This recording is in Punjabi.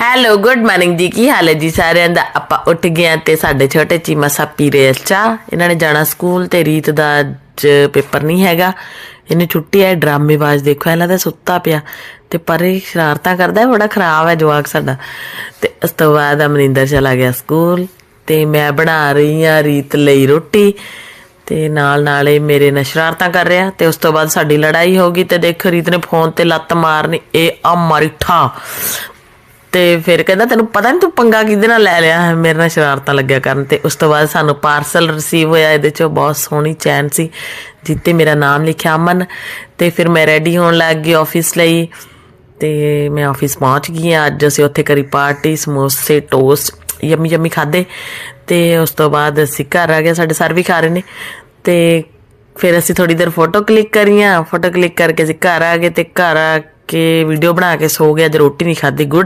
ਹੈਲੋ ਗੁੱਡ ਮਾਰਨਿੰਗ ਜੀ। ਕੀ ਹਾਲ ਹੈ ਜੀ ਸਾਰਿਆਂ ਦਾ? ਆਪਾਂ ਉੱਠ ਗਏ ਹਾਂ ਤੇ ਸਾਡੇ ਛੋਟੇ ਚੀਮਾ ਸਾ ਪੀ ਰਹੇ ਚਾਹ। ਇਹਨਾਂ ਨੇ ਜਾਣਾ ਸਕੂਲ ਤੇ ਰੀਤ ਦਾ ਅੱਜ ਪੇਪਰ ਨਹੀਂ ਹੈਗਾ। ਇਹਨੂੰ ਛੁੱਟੀ ਹੈ ਡਰਾਮੇਬਾਜ਼ ਦੇਖੋ, ਇਹਨਾਂ ਦਾ ਸੁੱਤਾ ਪਿਆ। ਤੇ ਪਰ ਇਹ ਸ਼ਰਾਰਤਾਂ ਕਰਦਾ ਹੈ, ਬੜਾ ਖਰਾਬ ਹੈ ਜਵਾਕ ਸਾਡਾ। ਤੇ ਉਸ ਤੋਂ ਬਾਅਦ ਅਮਰਿੰਦਰ ਚਲਾ ਗਿਆ ਸਕੂਲ। ਤੇ ਮੈਂ ਬਣਾ ਰਹੀ ਆ ਰੀਤ ਲਈ ਰੋਟੀ। ਤੇ ਨਾਲ ਨਾਲ ਮੇਰੇ ਨਾਲ ਸ਼ਰਾਰਤਾਂ ਕਰ ਰਿਹਾ। ਤੇ ਉਸ ਤੋਂ ਬਾਅਦ ਸਾਡੀ ਲੜਾਈ ਹੋ ਗਈ ਤੇ ਦੇਖ, ਰੀਤ ਨੇ ਫੋਨ ਤੇ ਲੱਤ ਮਾਰਨੀ। ਇਹ ਆ ਮਾਰੀ ਠਾ ਤੇ ਫਿਰ ਕਹਿੰਦਾ, ਤੈਨੂੰ ਪਤਾ ਨਹੀਂ ਤੂੰ ਪੰਗਾ ਕਿਹਦੇ ਨਾਲ ਲੈ ਲਿਆ? ਹੈ ਮੇਰੇ ਨਾਲ ਸ਼ਰਾਰਤਾਂ ਲੱਗਿਆ ਕਰਨ ਤੇ। ਉਸ ਤੋਂ ਬਾਅਦ ਸਾਨੂੰ ਪਾਰਸਲ ਰਿਸੀਵ ਹੋਇਆ, ਇਹਦੇ ਚੋਂ ਬਹੁਤ ਸੋਹਣੀ ਚੈਨ ਸੀ ਜਿੱਤੇ ਮੇਰਾ ਨਾਮ ਲਿਖਿਆ ਅਮਨ। ਤੇ ਫਿਰ ਮੈਂ ਰੈਡੀ ਹੋਣ ਲੱਗ ਗਈ ਆਫਿਸ ਲਈ। ਤੇ ਮੈਂ ਆਫਿਸ ਪਹੁੰਚ ਗਈ ਹਾਂ। ਅੱਜ ਅਸੀਂ ਉੱਥੇ ਕਰੀ ਪਾਰਟੀ ਸਮੋਸੇ ਟੋਸਟ ਯਮੀ ਯੰਮੀ ਖਾਦੇ ਤੇ ਉਸ ਤੋਂ ਬਾਅਦ ਅਸੀਂ ਘਰ ਆ ਗਏ, ਸਾਡੇ ਸਰ ਵੀ ਖਾ ਰਹੇ ਨੇ। ਤੇ ਫਿਰ ਅਸੀਂ ਥੋੜੀ ਦੇਰ ਫੋਟੋ ਕਲਿੱਕ ਕਰੀਆਂ ਫੋਟੋ ਕਲਿੱਕ ਕਰਕੇ ਅਸੀਂ ਘਰ ਆ ਗਏ ਤੇ ਘਰ ਆ ਕੇ ਵੀਡੀਓ ਬਣਾ ਕੇ ਸੋ ਗਏ। ਅੱਜ ਰੋਟੀ ਨਹੀਂ ਖਾਧੀ। ਗੁੱਡ